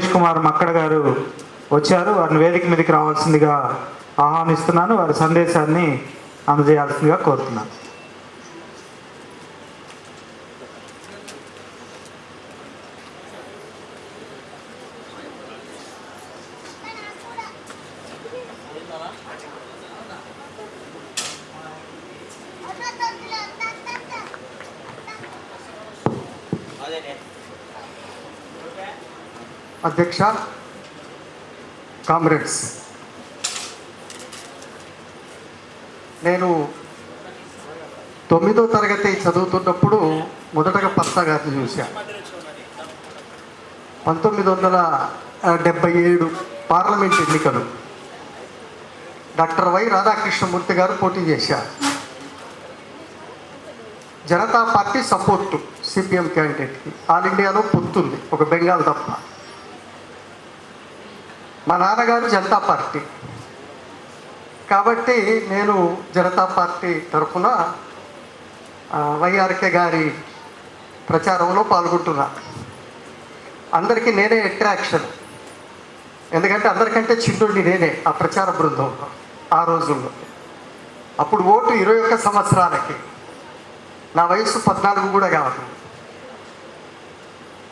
రమేష్ కుమార్ మక్కడ గారు వచ్చారు. వారిని వేదిక మీదకి రావాల్సిందిగా ఆహ్వానిస్తున్నాను. వారి సందేశాన్ని అందజేయాల్సిందిగా కోరుతున్నాను. అధ్యక్ష కామ్రేడ్స్. నేను తొమ్మిదో తరగతి చదువుతున్నప్పుడు మొదటగా పర్సా గారిని చూశాను పంతొమ్మిది వందల డెబ్బై ఏడు పార్లమెంట్ ఎన్నికలు. డాక్టర్ వై రాధాకృష్ణమూర్తి గారు పోటీ చేశారు జనతా పార్టీ సపోర్టు సిపిఎం క్యాండిడేట్కి. ఆల్ ఇండియాలో పొత్తుంది ఒక బెంగాల్ తప్ప. మా నాన్నగారు జనతా పార్టీ. కాబట్టి నేను జనతా పార్టీ తరఫున వైఆర్కే గారి ప్రచారంలో పాల్గొంటున్నా. అందరికీ నేనే అట్రాక్షన్ ఎందుకంటే అందరికంటే చిన్నుండి నేనే ఆ ప్రచార బృందంలో ఆ రోజుల్లో. అప్పుడు ఓటు ఇరవై ఒక్క సంవత్సరాలకి. నా వయసు పద్నాలుగు కూడా కాదు.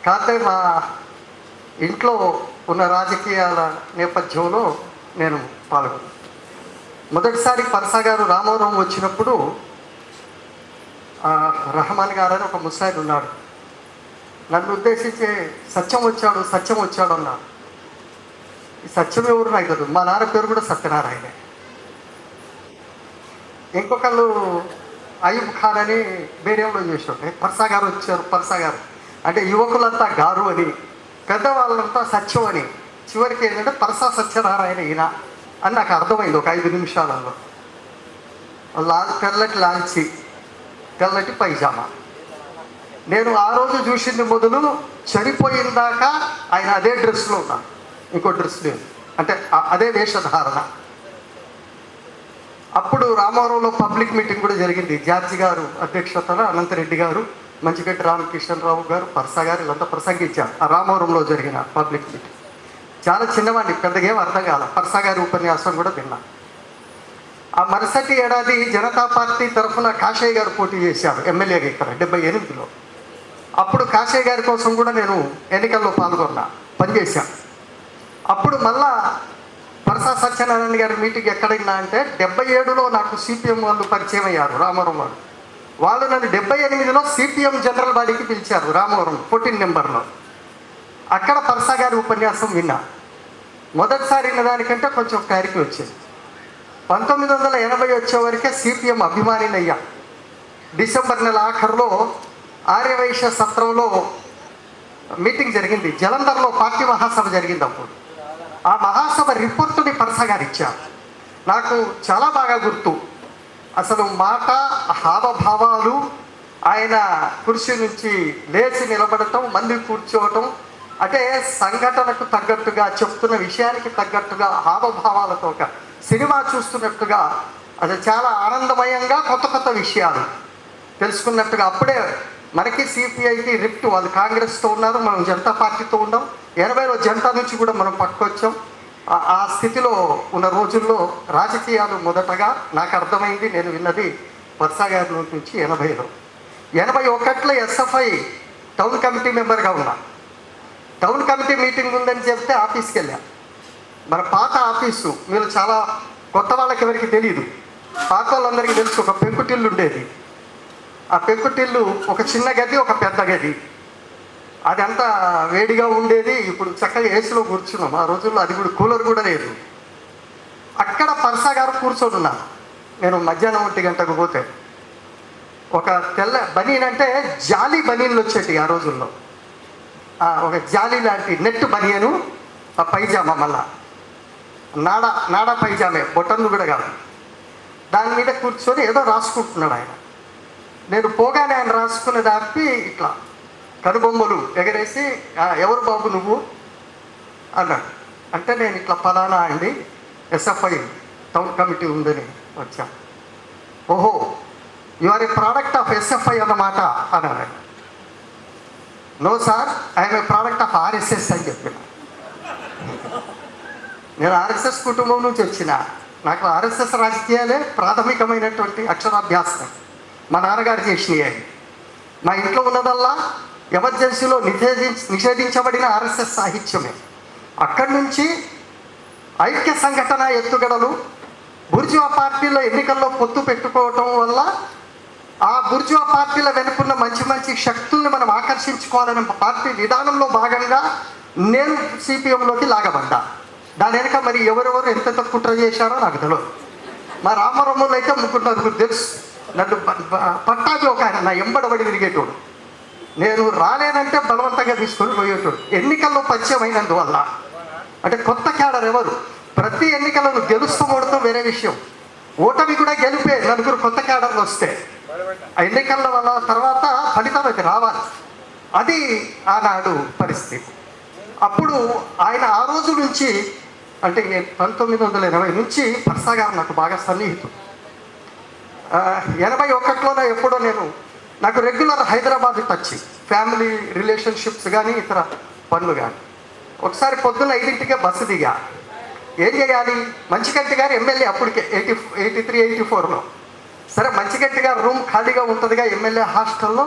కాకపోతే మా ఇంట్లో ఉన్న రాజకీయాల నేపథ్యంలో నేను పాల్గొన్నాను. మొదటిసారి పర్సా గారు రామవరం వచ్చినప్పుడు రహమాన్ గారు అని ఒక ముసాయిడ్ ఉన్నాడు. నన్ను ఉద్దేశించి సత్యం వచ్చాడు సత్యం వచ్చాడు అన్నాడు. ఈ సత్యం ఎవరు నాకు తెలియదు మా నాన్న పేరు కూడా సత్యనారాయణ. ఇంకొకళ్ళు అయ్యూబ్ ఖాన్ అని మీడియంలో చేసి ఉంటే పర్సా గారు వచ్చారు పర్సా గారు. అంటే యువకులంతా గారు అని పెద్దవాళ్ళంతా సత్యం అని. చివరికి ఏంటంటే పరసా సత్యనారాయణ ఈయన అని నాకు అర్థమైంది ఒక ఐదు నిమిషాలలో. లా తెల్లటి లాంచి తెల్లటి పైజామా. నేను ఆ రోజు చూసింది మొదలు చనిపోయిన దాకా ఆయన అదే డ్రెస్లో ఉన్నాను ఇంకో డ్రెస్ లేదు. అంటే అదే వేషధారణ. అప్పుడు రామవరంలో పబ్లిక్ మీటింగ్ కూడా జరిగింది. జార్జి గారు అధ్యక్షతన అనంతరెడ్డి గారు మంచిగడ్డి రామకృష్ణరావు గారు పర్సా గారు వీళ్ళంతా ప్రసంగించారు. ఆ రామవరంలో జరిగిన పబ్లిక్ మీటింగ్. చాలా చిన్నవాడిని పెద్దగా ఏం అర్థం కాల. పర్సా గారి ఉపన్యాసం కూడా విన్నా. ఆ మరుసటి ఏడాది జనతా పార్టీ తరఫున కాషయ్య గారు పోటీ చేశారు ఎమ్మెల్యేగా ఇక్కడ డెబ్బై ఎనిమిదిలో. అప్పుడు కాషయ్య గారి కోసం కూడా నేను ఎన్నికల్లో పాల్గొన్నా పనిచేశాను అప్పుడు మళ్ళా పరసా సత్యనారాయణ గారి మీటింగ్ ఎక్కడైనా అంటే డెబ్బై ఏడులో నాకు సిపిఎం వాళ్ళు పరిచయం అయ్యారు రామవరం వాళ్ళు. వాళ్ళు నన్ను డెబ్బై ఎనిమిదిలో సిపిఎం జనరల్ బాడీకి పిలిచారు రామవరం ఫోర్టీన్ నెంబర్లో. అక్కడ పర్సా గారి ఉపన్యాసం విన్నా. మొదటిసారి విన్న దానికంటే కొంచెం క్లారిటీ వచ్చింది. పంతొమ్మిది వందల ఎనభై వచ్చే వరకే సిపిఎం అభిమానినయ్యా. డిసెంబర్ నెల ఆఖరులో ఆర్యవైశ్య సత్రంలో మీటింగ్ జరిగింది. జలంధర్లో పార్టీ మహాసభ జరిగింది అప్పుడు ఆ మహాసభ రిపోర్టుని పర్సా గారు ఇచ్చారు. నాకు చాలా బాగా గుర్తు. అసలు మాట హావభావాలు ఆయన కుర్చీ నుంచి లేచి నిలబడటం మళ్ళీ కూర్చోవటం అంటే సంఘటనకు తగ్గట్టుగా చెప్తున్న విషయానికి తగ్గట్టుగా హావభావాలతో ఒక సినిమా చూస్తున్నట్టుగా అది చాలా ఆనందమయంగా కొత్త కొత్త విషయాలు తెలుసుకున్నట్టుగా అప్పుడే మనకి సిపిఐకి రిఫ్ట్ వాళ్ళు కాంగ్రెస్తో ఉన్నారు మనం జనతా పార్టీతో ఉన్నాం. ఎనభైలో జనతా నుంచి కూడా మనం పట్టుకొచ్చాం ఆ- స్థితిలో ఉన్న రోజుల్లో రాజకీయాలు మొదటగా నాకు అర్థమైంది నేను విన్నది వత్సాగారి నుంచి ఎనభైలో. ఎనభై ఒకటిలో ఎస్ఎఫ్ఐ టౌన్ కమిటీ మెంబర్గా ఉన్నా. టౌన్ కమిటీ మీటింగ్ ఉందని చెప్తే ఆఫీస్కి వెళ్ళా. మన పాత ఆఫీసు మీరు చాలా కొత్త వాళ్ళకి ఎవరికి తెలియదు పాత వాళ్ళందరికీ తెలుసు ఒక పెంకుటిల్లు ఉండేది. ఆ పెంకుటిల్లు ఒక చిన్న గది ఒక పెద్ద గది. అది అంతా వేడిగా ఉండేది. ఇప్పుడు చక్కగా ఏసీలో కూర్చున్నాం. ఆ రోజుల్లో అది కూడా కూలర్ కూడా లేదు. అక్కడ పర్సా గారు కూర్చొని నేను మధ్యాహ్నం ఒంటి గంటకు పోతే. ఒక తెల్ల బనీన్ అంటే జాలి బనీన్లు వచ్చేటి ఆ రోజుల్లో. ఒక జాలి లాంటి నెట్ బనియను ఆ పైజామా మళ్ళా. నాడా నాడా పైజామే బొటన్లు కూడా కాదు. దాని మీద కూర్చొని ఏదో రాసుకుంటున్నాడు ఆయన. నేను పోగానే ఆయన రాసుకునే దాపి ఇట్లా కనుబొమ్మలు ఎగరేసి ఎవరు బాబు నువ్వు? అన్నాడు. అంటే నేను ఇట్లా ఫలానా అండి ఎస్ఎఫ్ఐ టౌన్ కమిటీ ఉందని వచ్చా. ఓహో you are a product of SFI అన్నమాట అన్నాడు. No sir I'm a product of RSS అని చెప్పిన. నేను ఆర్ఎస్ఎస్ కుటుంబం నుంచి వచ్చిన. నాకు ఆర్ఎస్ఎస్ రాజకీయాలే ప్రాథమికమైనటువంటి అక్షరాభ్యాసం. మా నాన్నగారు చేసినవి మా ఇంట్లో ఉన్నదల్లా ఎమర్జెన్సీలో నిషేధించ నిషేధించబడిన ఆర్ఎస్ఎస్ సాహిత్యమే. అక్కడి నుంచి ఐక్య సంఘటన ఎత్తుగడలు బుర్జువా పార్టీలో ఎన్నికల్లో పొత్తు పెట్టుకోవటం వల్ల ఆ బుర్జువా పార్టీల వెనుకున్న మంచి మంచి శక్తుల్ని మనం ఆకర్షించుకోవాలనే పార్టీ విధానంలో భాగంగా నేను సిపిఎంలోకి లాగబడ్డా. దాని వెనక మరి ఎవరెవరు ఎంతెంత కుట్ర చేశారో నాకు తెలియదు మా రామరమ్మలు అయితే ముగ్గురు నలుగురు తెలుసు నన్ను ప- పట్టాభి ఒక ఆయన నా ఎంబడబడి తిరిగేటోడు నేను రాలేనంటే బలవంతంగా తీసుకొని పోయేటోడు. ఎన్నికల్లో పరిచయం అయినందువల్ల అంటే కొత్త క్యాడర్ ఎవరు? ప్రతి ఎన్నికలను గెలుస్తూ ఓడటం వేరే విషయం. ఓటమి కూడా గెలిపే నలుగురు కొత్త క్యాడర్లు వస్తే. ఆ ఎన్నికల వల్ల తర్వాత ఫలితం అది రావాలి. అది ఆనాడు పరిస్థితి. అప్పుడు ఆయన ఆ రోజు నుంచి అంటే పంతొమ్మిది వందల ఎనభై నుంచి పర్సాగారు నాకు బాగా సన్నిహితుడు. ఎనభై ఒకటిలోనే ఎప్పుడో నేను నాకు regular Hyderabad touch family relationships కానీ ఇతర పనులు కానీ ఒకసారి పొద్దున్న ఐదింటికే బస్సు దిగా. ఏం చేయాలి? మంచిగంటి గారు ఎమ్మెల్యే అప్పటికే ఎయిటీ ఎయిటీ త్రీ ఎయిటీ ఫోర్లో సరే మంచిగంటి గారు రూమ్ ఖాళీగా ఉంటుందిగా ఎమ్మెల్యే హాస్టల్లో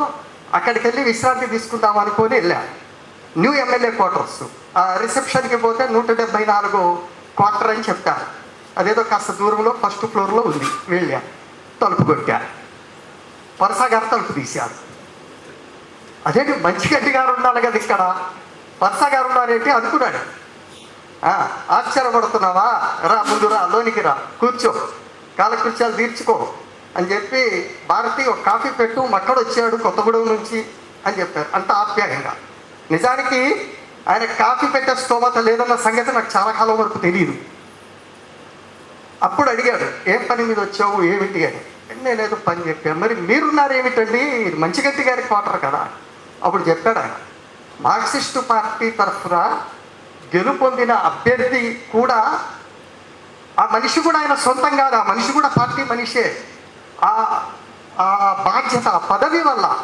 అక్కడికి వెళ్ళి విశ్రాంతి తీసుకుందాం అనుకొని వెళ్ళా. న్యూ ఎమ్మెల్యే క్వార్టర్స్ ఆ రిసెప్షన్కి పోతే నూట డెబ్బై నాలుగు క్వార్టర్ అని చెప్తారు అదేదో కాస్త దూరంలో ఫస్ట్ ఫ్లోర్లో ఉంది. వెళ్ళా. తలుపు కొట్టా. వరుస తలుపు తీశారు. అదేంటి? గడ్డి గారు ఉండాలి కదా ఇక్కడ. వరుస గారు ఉన్నారేంటి అనుకున్నాడు. ఆశ్చర్యపడుతున్నావా రా ముందు రా లోనికి రా. కూర్చో. కాలకృత్యాలు తీర్చుకో అని చెప్పి భారతి ఒక కాఫీ పెట్టు మక్కడ వచ్చాడు కొత్తగూడెం నుంచి అని చెప్పారు. అంత ఆప్యాయంగా. నిజానికి ఆయన కాఫీ పెట్టే స్తోమత లేదన్న సంగతి నాకు చాలా కాలం వరకు తెలియదు అప్పుడు అడిగాడు ఏం పని మీద వచ్చావు? ఏమిటి? అని. నేనేదో పని చెప్పాను. మరి మీరున్నారు ఏమిటండి? ఇది గారి క్వార్టర్ కదా. అప్పుడు చెప్పాడు ఆయన మార్క్సిస్టు పార్టీ తరఫున గెలుపొందిన అభ్యర్థి కూడా ఆ మనిషి కూడా ఆయన సొంతం కాదు. ఆ మనిషి కూడా పార్టీ మనిషే. ఆ ఆ బాధ్యత ఆ పదవి వల్ల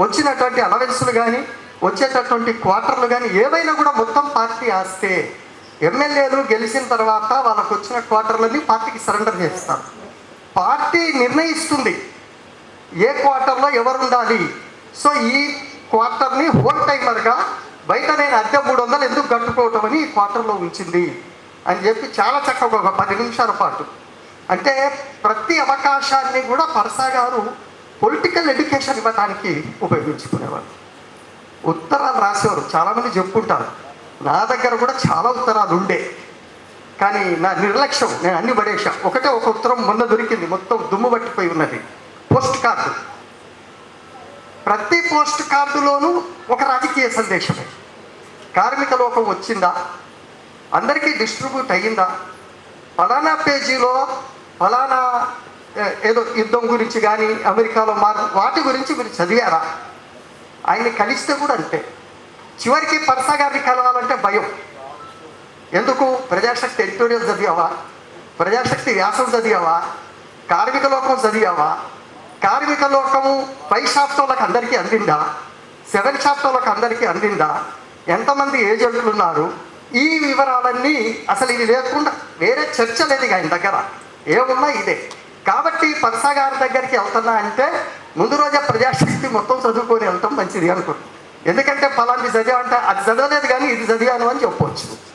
వచ్చినటువంటి అలవెన్సులు కానీ వచ్చేటటువంటి క్వార్టర్లు కానీ ఏవైనా కూడా మొత్తం పార్టీ ఆస్తే ఎమ్మెల్యేలు గెలిచిన తర్వాత వాళ్ళకు వచ్చిన క్వార్టర్లన్నీ పార్టీకి సరెండర్ చేస్తారు. పార్టీ నిర్ణయిస్తుంది. ఏ క్వార్టర్లో ఎవరు ఉండాలి సో ఈ క్వార్టర్ని హోల్ టైమర్గా బయట నేను అద్దె మూడు వందలు ఎందుకు కట్టుకోవటం అని ఈ క్వార్టర్లో ఉంచింది అని చెప్పి చాలా చక్కగా ఒక పది నిమిషాల పాటు. అంటే ప్రతి అవకాశాన్ని కూడా పరసా గారు పొలిటికల్ ఎడ్యుకేషన్ ఇవ్వడానికి ఉపయోగించుకునేవారు. ఉత్తరాలు రాసేవారు. చాలామంది చెప్పుకుంటారు. నా దగ్గర కూడా చాలా ఉత్తరాలు ఉండే. కానీ నా నిర్లక్ష్యం నేను అన్ని పడేసా ఒకటే ఒక ఉత్తరం మొన్న దొరికింది మొత్తం దుమ్ము పట్టిపోయి ఉన్నది. Post card. ప్రతి పోస్ట్ కార్డులోనూ ఒక రాజకీయ సందేశమే. కార్మిక లోకం వచ్చిందా? అందరికీ డిస్ట్రిబ్యూట్ అయ్యిందా? ఫలానా పేజీలో ఫలానా ఏదో యుద్ధం గురించి కానీ అమెరికాలో మార్ వాటి గురించి మీరు చదివారా? ఆయన్ని కలిస్తే కూడా అంతే. చివరికి పర్సా గారిని కలవాలంటే భయం. ఎందుకు? ప్రజాశక్తి ఎడిటోరియల్ చదివావా? ప్రజాశక్తి వ్యాసం చదివావా? కార్మిక లోకం చదివావా? కార్మిక లోకము పై షాప్టోళ్ళకి అందరికీ అందిందా? సెవెన్ షాప్టోళ్ళకి అందరికీ అందిందా? ఎంతమంది ఏజెంట్లు ఉన్నారు? ఈ వివరాలన్నీ అసలు ఇది లేకుండా వేరే చర్చ లేదు ఆయన దగ్గర. ఏమున్నా ఇదే. కాబట్టి పరసా గారి దగ్గరికి వెళ్తున్నా అంటే ముందు రోజే ప్రజాశక్తి మొత్తం చదువుకొని వెళ్తాం మంచిది అనుకుంటున్నాం. ఎందుకంటే ఫలాంటి చదివాంటే అది చదవలేదు కానీ ఇది చదివాను అని చెప్పవచ్చు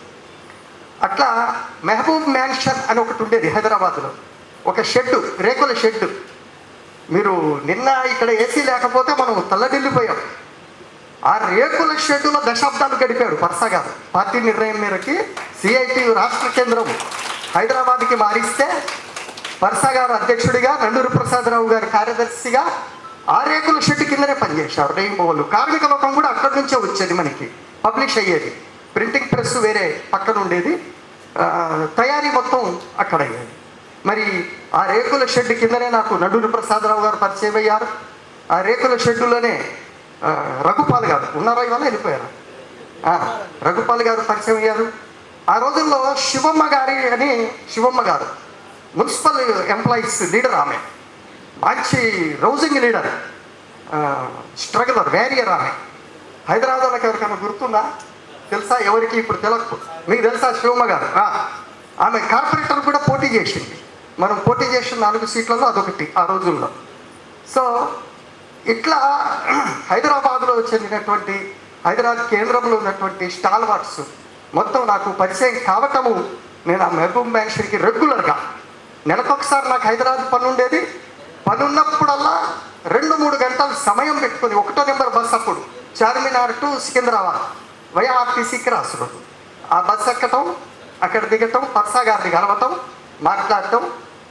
అట్లా మెహబూబ్ మ్యాన్షన్ అని ఒకటి ఉండేది హైదరాబాద్లో. ఒక షెడ్డు రేకుల షెడ్డు. మీరు నిన్న ఇక్కడ ఏసీ లేకపోతే మనం తల్లడిల్లిపోయాం. ఆ రేకుల షెడ్డులో దశాబ్దాలు గడిపాడు పర్సగా పార్టీ నిర్ణయం మేరకి సిఐటి రాష్ట్ర కేంద్రం హైదరాబాద్కి మారిస్తే పర్సా గారు అధ్యక్షుడిగా నండూరు ప్రసాదరావు గారు కార్యదర్శిగా ఆ రేకుల షెడ్డు కిందనే పనిచేశారు. రెయిన్బోలు కార్మిక లోకం కూడా అక్కడి నుంచే వచ్చేది మనకి. పబ్లిష్ అయ్యేది. ప్రింటింగ్ ప్రెస్ వేరే పక్కన ఉండేది. తయారీ మొత్తం అక్కడ అయ్యేది మరి ఆ రేకుల షెడ్ కిందనే నాకు నడూరు ప్రసాదరావు గారు పరిచయం అయ్యారు. ఆ రేకుల షెడ్డులోనే రఘుపాల్ గారు ఉన్నారా ఇవాళ? వెళ్ళిపోయారు? రఘుపాల్ గారు పరిచయం అయ్యారు. ఆ రోజుల్లో శివమ్మ గారి అని శివమ్మ గారు మున్సిపల్ ఎంప్లాయీస్ లీడర్ ఆమె. మంచి రౌజింగ్ లీడర్. స్ట్రగలర్ వ్యారియర్ ఆమె. హైదరాబాద్లోకి ఎవరికైనా గుర్తుందా? తెలుసా? ఎవరికి? ఇప్పుడు తెలకు మీకు తెలుసా శివమ్మ గారు? ఆమె కార్పొరేటర్ కూడా పోటీ చేసింది. మనం పోటీ చేసిన నాలుగు సీట్లలో అదొకటి ఆ రోజుల్లో. సో ఇట్లా హైదరాబాద్లో చెందినటువంటి హైదరాబాద్ కేంద్రంలో ఉన్నటువంటి స్టాల్ వాట్స్ మొత్తం నాకు పరిచయం కావటము నేను ఆ మహబూబ్ మ్యాన్షన్కి రెగ్యులర్గా. నెలకొకసారి నాకు హైదరాబాద్ పని ఉండేది పని ఉన్నప్పుడల్లా రెండు మూడు గంటలు సమయం పెట్టుకొని ఒకటో నెంబర్ బస్ అప్పుడు Charminar to Secunderabad. YRTC cross ఆ బస్ ఎక్కటం అక్కడ దిగటం పర్సా గారిని కలవటం మాట్లాడటం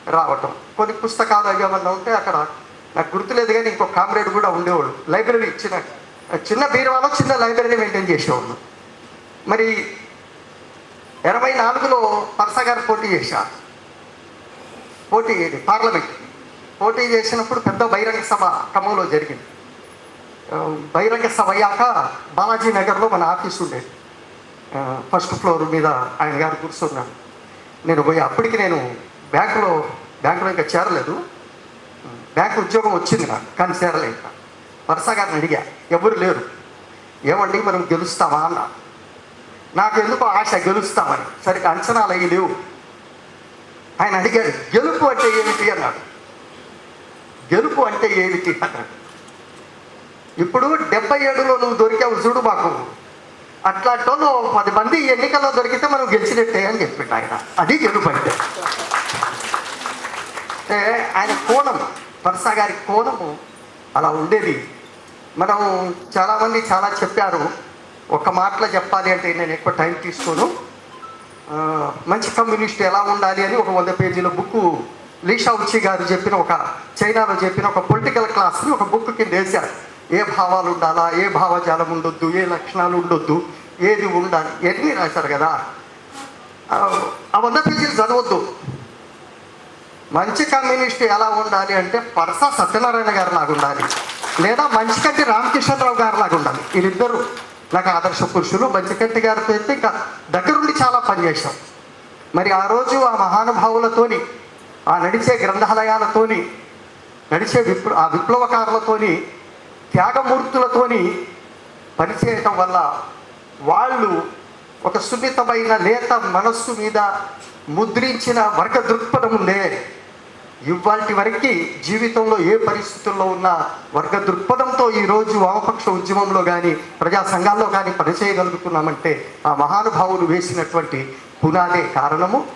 రావటం కొన్ని పుస్తకాలు అవి ఏమన్నా ఉంటే అక్కడ నాకు గుర్తులేదు కానీ ఇంకో కామ్రేడ్ కూడా ఉండేవాడు లైబ్రరీ చిన్న చిన్న బీరువాలో చిన్న లైబ్రరీ మెయింటైన్ చేసేవాళ్ళు మరి ఎనభై నాలుగులో పర్సా గారు పోటీ చేశారు పోటీ పార్లమెంట్ పోటీ చేసినప్పుడు పెద్ద బహిరంగ సభ ఖమ్మంలో జరిగింది బహిరంగ సభ అయ్యాక బాలాజీ నగర్లో మన ఆఫీస్ ఉండేది ఫస్ట్ ఫ్లోర్ మీద ఆయన గారు కూర్చున్నాను నేను పోయి అప్పటికి నేను బ్యాంకులో బ్యాంకులో ఇంకా చేరలేదు. బ్యాంకు ఉద్యోగం వచ్చింది నాకు కానీ చేరలేదు ఇంకా. వరుస గారిని అడిగా ఎవరు లేరు? ఏమండి మనం గెలుస్తామా? అన్న. నాకు ఎందుకో ఆశ గెలుస్తామని సరిగ్గా అంచనాలు అయ్యి లేవు. ఆయన అడిగాడు గెలుపు అంటే ఏమిటి? అన్నాడు. గెలుపు అంటే ఏమిటి? అన్నాడు. ఇప్పుడు డెబ్బై ఏడులో నువ్వు దొరికావు చూడు మాకు. అట్లాంటి పది మంది ఎన్నికల్లో దొరికితే మనం గెలిచినట్టే అని చెప్పిండు ఆయన. అది గెలుపు అంటే ఆయన కోణం పరసా గారి కోణము అలా ఉండేది. మనం చాలామంది చాలా చెప్పారు ఒక మాటలో చెప్పాలి అంటే నేను ఎక్కువ టైం తీసుకోను. మంచి కమ్యూనిస్ట్ ఎలా ఉండాలి అని ఒక వంద పేజీల బుక్ లీషా ఉచి గారు చెప్పిన ఒక చైనాలో చెప్పిన ఒక పొలిటికల్ క్లాస్ని ఒక బుక్ కింద వేశారు. ఏ భావాలు ఉండాలా ఏ భావజాలం ఉండొద్దు ఏ లక్షణాలు ఉండొద్దు ఏది ఉండాలి? ఇవన్నీ రాశారు కదా. ఆ, వంద పేజీలు చదవద్దు. మంచి కమ్యూనిస్ట్ ఎలా ఉండాలి అంటే పరస సత్యనారాయణ గారు లాగా ఉండాలి. లేదా మంచికంటి రామకృష్ణరావు గారు లాగా ఉండాలి. వీళ్ళిద్దరు నాకు ఆదర్శ పురుషులు. మంచికంటి గారితో అయితే ఇంకా దగ్గరుండి చాలా పనిచేశాం. మరి ఆ రోజు ఆ మహానుభావులతోని ఆ నడిచే గ్రంథాలయాలతోని నడిచే విప్ల ఆ విప్లవకారులతోని త్యాగమూర్తులతోని పనిచేయటం వల్ల వాళ్ళు ఒక సున్నితమైన లేత మనస్సు మీద ముద్రించిన వర్గ దృక్పథం ఉందే. ఇవాటి వరకు జీవితంలో ఏ పరిస్థితుల్లో ఉన్న వర్గ దృక్పథంతో ఈరోజు వామపక్ష ఉద్యమంలో కానీ ప్రజా సంఘాల్లో కానీ పనిచేయగలుగుతున్నామంటే ఆ మహానుభావులు వేసినటువంటి పునాదే కారణము.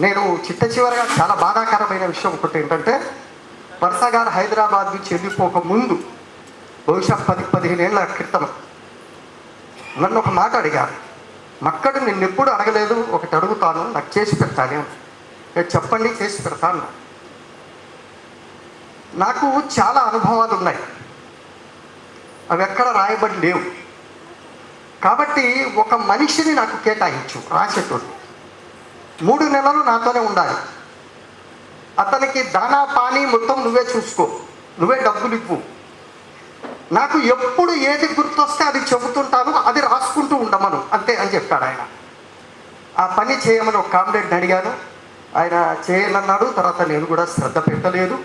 నేను చిట్ట చివరగా చాలా బాధాకరమైన విషయం ఒకటి ఏంటంటే వరుస గారు హైదరాబాద్ నుంచి వెళ్ళిపోక ముందు బహుశా పది పదిహేను ఏళ్ళ క్రితం. నన్ను ఒక మాట అడిగారు. మక్కడు నిన్ను ఎప్పుడు అడగలేదు ఒకటి అడుగుతాను నాకు చేసి పెడతానే నేను చెప్పండి చేసి పెడతాను నాకు చాలా అనుభవాలు ఉన్నాయి. అవి ఎక్కడ రాయబడి లేవు. కాబట్టి ఒక మనిషిని నాకు కేటాయించు రాసేటోడు. మూడు నెలలు నాతోనే ఉండాలి. అతనికి దానా పానీ మొత్తం నువ్వే చూసుకో. నువ్వే డబ్బులు ఇవ్వు. నాకు ఎప్పుడు ఏది గుర్తొస్తే అది చెబుతుంటాను అది రాసుకుంటూ ఉండమను. అంతే అని చెప్పాడు ఆయన. ఆ పని చేయమని ఒక కామ్రేడ్ని అడిగాను. ఆయన చేయాలన్నాడు తర్వాత నేను కూడా శ్రద్ధ పెట్టలేదు.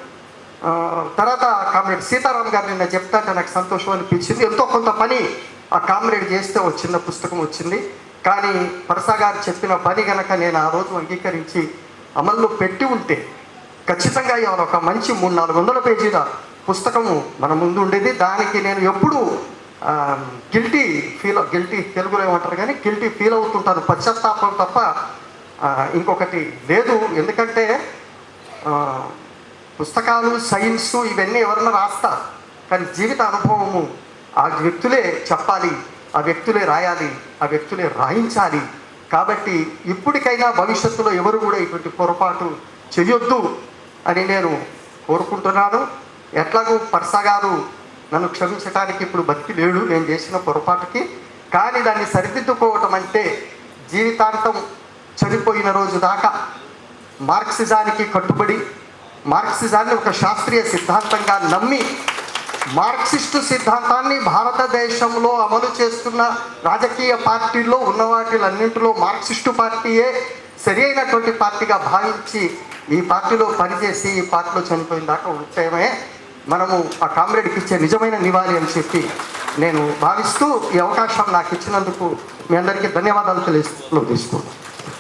తర్వాత కామ్రేడ్ సీతారాం గారు నిన్న చెప్తాంటే నాకు సంతోషం అనిపించింది. ఎంతో కొంత పని ఆ కామ్రేడ్ చేస్తే ఒక చిన్న పుస్తకం వచ్చింది. కానీ పరసా గారు చెప్పిన పని కనుక నేను ఆ రోజు అంగీకరించి అమల్లో పెట్టి ఉంటే ఖచ్చితంగా ఇవాళ ఒక మంచి మూడు నాలుగు వందల పేజీల పుస్తకము మన ముందు ఉండేది. దానికి నేను ఎప్పుడు గిల్టీ ఫీల్ గిల్టీ తెలుగులో ఏమంటారు కానీ గిల్టీ ఫీల్ అవుతుంటాను. పశ్చాత్తాపం తప్ప ఇంకొకటి లేదు. ఎందుకంటే పుస్తకాలు సైన్స్ ఇవన్నీ ఎవరన్నా రాస్తారు. కానీ జీవిత అనుభవము ఆ వ్యక్తులే చెప్పాలి ఆ వ్యక్తులే రాయాలి ఆ వ్యక్తులే రాయించాలి. కాబట్టి ఇప్పటికైనా భవిష్యత్తులో ఎవరు కూడా ఇటువంటి పొరపాటు చేయొద్దు అని నేను కోరుకుంటున్నాను. ఎట్లాగూ పర్సగారు నన్ను క్షమించడానికి ఇప్పుడు బతికి లేడు. నేను చేసిన పొరపాటుకి. కానీ దాన్ని సరిదిద్దుకోవటం అంటే జీవితాంతం చనిపోయిన రోజు దాకా మార్క్సిజానికి కట్టుబడి మార్క్సిజాన్ని ఒక శాస్త్రీయ సిద్ధాంతంగా నమ్మి మార్క్సిస్టు సిద్ధాంతాన్ని భారతదేశంలో అమలు చేస్తున్న రాజకీయ పార్టీల్లో ఉన్న వాటిలన్నింటిలో మార్క్సిస్టు పార్టీయే సరి అయినటువంటి పార్టీగా భావించి ఈ పార్టీలో పనిచేసి ఈ పార్టీలో చనిపోయిన దాకా ఉంటేనే మనము ఆ కామ్రేడ్కి ఇచ్చే నిజమైన నివాళి అని చెప్పి నేను భావిస్తూ ఈ అవకాశం నాకు ఇచ్చినందుకు మీ అందరికీ ధన్యవాదాలు తెలియజేస్తూ తీసుకుంటాను